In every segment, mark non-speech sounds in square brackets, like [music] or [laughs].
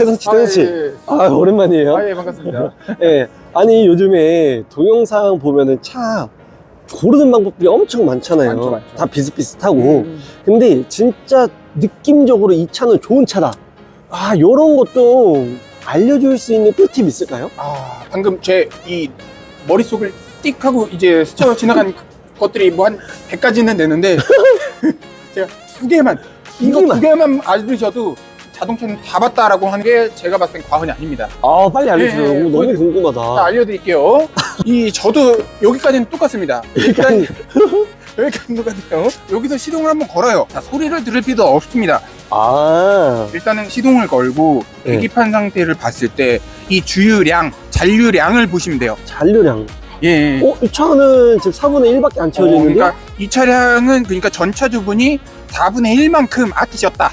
태성씨, 태성씨. 예. 아, 오랜만이에요. 아, 예, 반갑습니다. [laughs] 예. 아니, 요즘에 동영상 보면은 차 고르는 방법들이 엄청 많잖아요. 많죠, 많죠. 다 비슷비슷하고. 음. 근데 진짜 느낌적으로 이 차는 좋은 차다. 아, 요런 것도 알려줄 수 있는 꿀팁 있을까요? 아, 방금 제 이 머릿속을 띡 하고 이제 스쳐 [laughs] 지나간 것들이 뭐 한 100가지는 되는데 [laughs] 제가 두 개만 이거? 두 개만 알려주셔도 자동차는 다 봤다라고 하는 게 제가 봤을 땐 과언이 아닙니다. 아, 빨리 알려주세요. 예, 예, 너무 예. 궁금하다. 자, 알려드릴게요. 이 저도 여기까지는 똑같습니다. 일단 여기까지 [laughs] 똑같아요. 여기서 시동을 한번 걸어요. 자, 소리를 들을 필요도 없습니다. 아, 일단은 시동을 걸고 네. 계기판 상태를 봤을 때 이 주유량, 잔류량을 보시면 돼요. 잔류량. 예. 예. 어, 이 차는 지금 4분의 1밖에 안 채워져 어? 그러니까 이 차량은 그러니까 전차 주분이 4분의 1만큼 아끼셨다.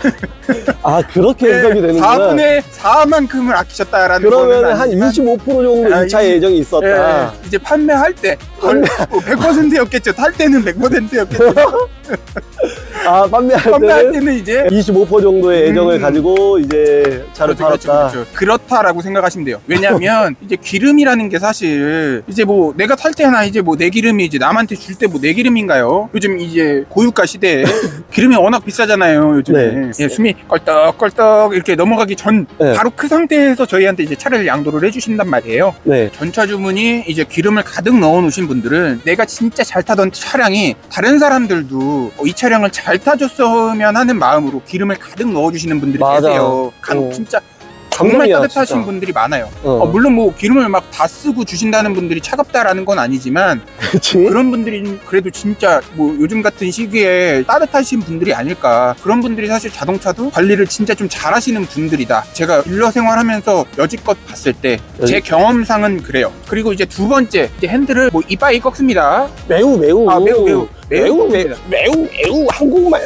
[laughs] 아, 그렇게 해석이 되는구나. 4분의 4만큼을 아끼셨다라는 그러면 한 아니지만, 25% 정도 아, 이 차에 이- 애정이 있었다. 예, 이제 판매할 때 판매- 100%였겠죠. 탈 때는 100%였겠죠. [laughs] 아, 판매할 판매할 때는 때는 이제 25% 정도의 애정을 음. 가지고 이제 차를 그렇죠, 팔았다. 그렇죠, 그렇죠. 그렇다라고 생각하시면 돼요. 왜냐하면 [laughs] 이제 기름이라는 게 사실 이제 뭐 내가 탈 때나 이제 뭐 내 기름이 이제 남한테 줄 때 뭐 내 기름인가요? 요즘 이제 고유가 시대에 [laughs] 기름이 워낙 비싸잖아요. 요즘에 네. 예, 숨이 껄떡껄떡 이렇게 넘어가기 전 네. 바로 그 상태에서 저희한테 이제 차를 양도를 해주신단 말이에요. 네. 전차 주문이 이제 기름을 가득 넣어 놓으신 분들은 내가 진짜 잘 타던 차량이 다른 사람들도 어, 이 차량을 잘 타줬으면 하는 마음으로 기름을 가득 넣어 주시는 분들이 맞아. 계세요. 간혹 어. 진짜 정말 감동이야, 따뜻하신 진짜. 분들이 많아요. 어, 어, 물론 뭐 기름을 막 다 쓰고 주신다는 분들이 차갑다라는 건 아니지만 [laughs] 그치? 그런 분들이 그래도 진짜 뭐 요즘 같은 시기에 따뜻하신 분들이 아닐까 그런 분들이 사실 자동차도 관리를 진짜 좀 잘하시는 분들이다 제가 딜러 생활하면서 여지껏 봤을 때 제 여지- 경험상은 그래요 그리고 이제 두 번째 이제 핸들을 뭐 이빠이 꺾습니다 매우 매우 아 매우 매우 매우 매우. 매우 매우 한국말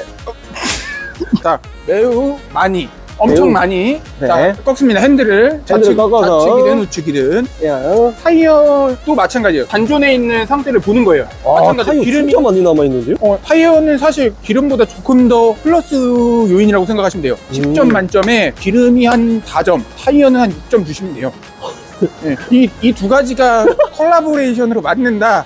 자 매우 많이 엄청 매우. 많이 네. 자 꺾습니다 핸들을 좌측, 꺾어서. 좌측이든 우측이든 야, 타이어도 마찬가지예요 단존에 있는 상태를 보는 거예요 아, 마찬가지 타이어 기름이 진짜 많이 남아 있는데요? 어, 타이어는 사실 기름보다 조금 더 플러스 요인이라고 생각하시면 돼요. 음. 10점 만점에 기름이 한 4점, 타이어는 한 6점 주시면 돼요. 네, [laughs] 이, 이두 가지가 [laughs] 콜라보레이션으로 맞는다.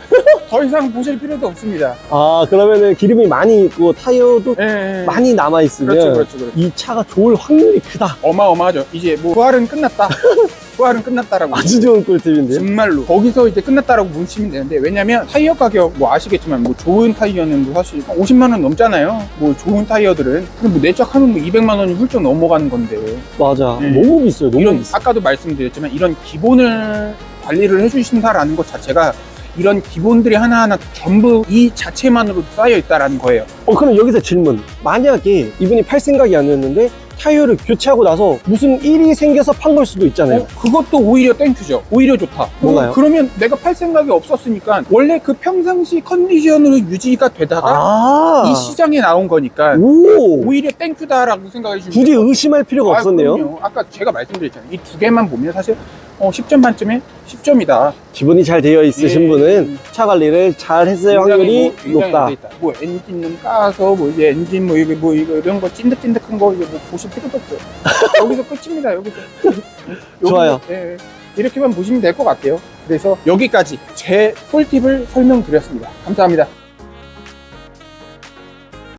더 이상 보실 필요도 없습니다. 아, 그러면은 기름이 많이 있고 타이어도 예, 예. 많이 남아 있으면 그렇죠, 그렇죠, 그렇죠. 이 차가 좋을 확률이 크다. 어마어마하죠. 이제 뭐 부활은 끝났다. [laughs] 부활은 끝났다라고. 아주 좋은 꿀팁인데요? 정말로 거기서 이제 끝났다라고 보시면 되는데 왜냐면 타이어 가격 뭐 아시겠지만 뭐 좋은 타이어는 뭐 사실 50만 원 넘잖아요 뭐 좋은 타이어들은 근데 뭐 내적하면 뭐 200만 원이 훌쩍 넘어가는 건데 맞아. 네. 너무 비싸요. 너무 이런 비싸. 아까도 말씀드렸지만 이런 기본을 관리를 해주신다라는 것 자체가 이런 기본들이 하나하나 전부 이 자체만으로 쌓여 있다라는 거예요. 어, 그럼 여기서 질문. 만약에 이분이 팔 생각이 아니었는데 타이어를 교체하고 나서 무슨 일이 생겨서 판 걸 수도 있잖아요. 어, 그것도 오히려 땡큐죠. 오히려 좋다. 뭐가요? 어, 그러면 내가 팔 생각이 없었으니까 원래 그 평상시 컨디션으로 유지가 되다가 아, 이 시장에 나온 거니까 오, 오히려 땡큐다라고 생각해 주시면 굳이. 의심할 필요가 아, 없었네요. 그럼요. 아까 제가 말씀드렸잖아요. 이 두 개만 보면 사실 어, 10점 만점에 10점이다. 기본이 잘 되어 있으신 예. 분은 차 관리를 잘 했을 확률이 높다. 있다. 뭐 엔진은 까서 뭐 이제 엔진 뭐 이거 뭐 이거 이런 거 찐득찐득한 거 이거 뭐 보실 필요도 없어요. [laughs] 여기서 끝입니다. 여기서. [laughs] 여기서, 좋아요. 예, 이렇게만 보시면 될 것 같아요. 그래서 여기까지 제 꿀팁을 설명드렸습니다. 감사합니다.